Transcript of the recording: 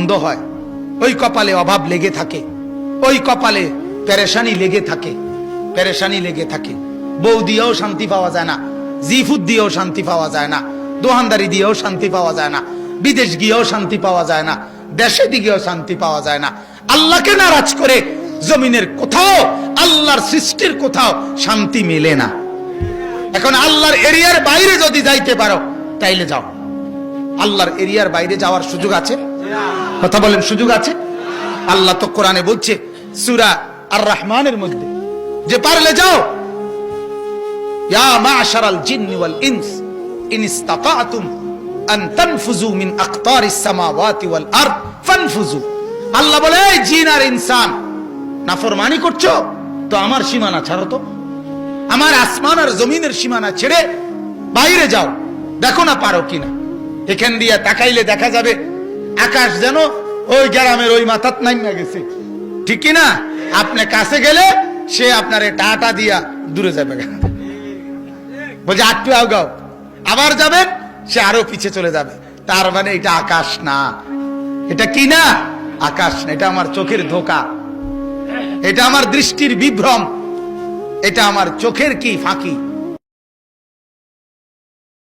বন্ধ হয়। ওই কপালে অভাব লেগে থাকে। ওই কপালে পেরেশানি লেগে থাকে। পেরেশানি লেগে থাকে। বউ দিয়েও শান্তি পাওয়া যায় না। জিফুদ দিয়েও শান্তি পাওয়া যায় না। দোহানদারি দিয়েও শান্তি পাওয়া যায় না। বিদেশ গিয়েও শান্তি পাওয়া যায় না। দেশে দিকেও শান্তি পাওয়া যায় না। আল্লাহকে নারাজ করে জমিনের কোথাও, আল্লাহর সৃষ্টির কোথাও শান্তি মেলে না। এখন আল্লাহর এরিয়ার বাইরে যদি যাইতে পারো, তাইলে যাও। আল্লাহর এরিয়ার বাইরে যাওয়ার সুযোগ আছে? কথা বলেন, সুযোগ আছে? আল্লাহ তো কোরআনে বলছে, সুরা আর রহমানের মধ্যে, যে পারলে যাও। জিন আর ইনসান করছ? তো আমার সীমানা ছাড়ো তো। আমার আসমান আর জমিনের সীমানা ছেড়ে বাইরে যাও। দেখো না পারো কিনা। এখান দিয়ে তাকাইলে দেখা যাবে আকাশ যেন ওই গ্রামের ওই মাথাত নাইমা গেছে। ঠিক না আপনি কাছে গেলে সে আপনার টাটা দিয়া দূরে যাবে। বলছে আটটু আগাও। আবার যাবেন সে আরও পিছে চলে যাবে। তার মানে এটা আকাশ না। এটা কি না আকাশ না, এটা আমার চোখের ধোকা। এটা আমার দৃষ্টির বিভ্রম। এটা আমার চোখের কি ফাঁকি?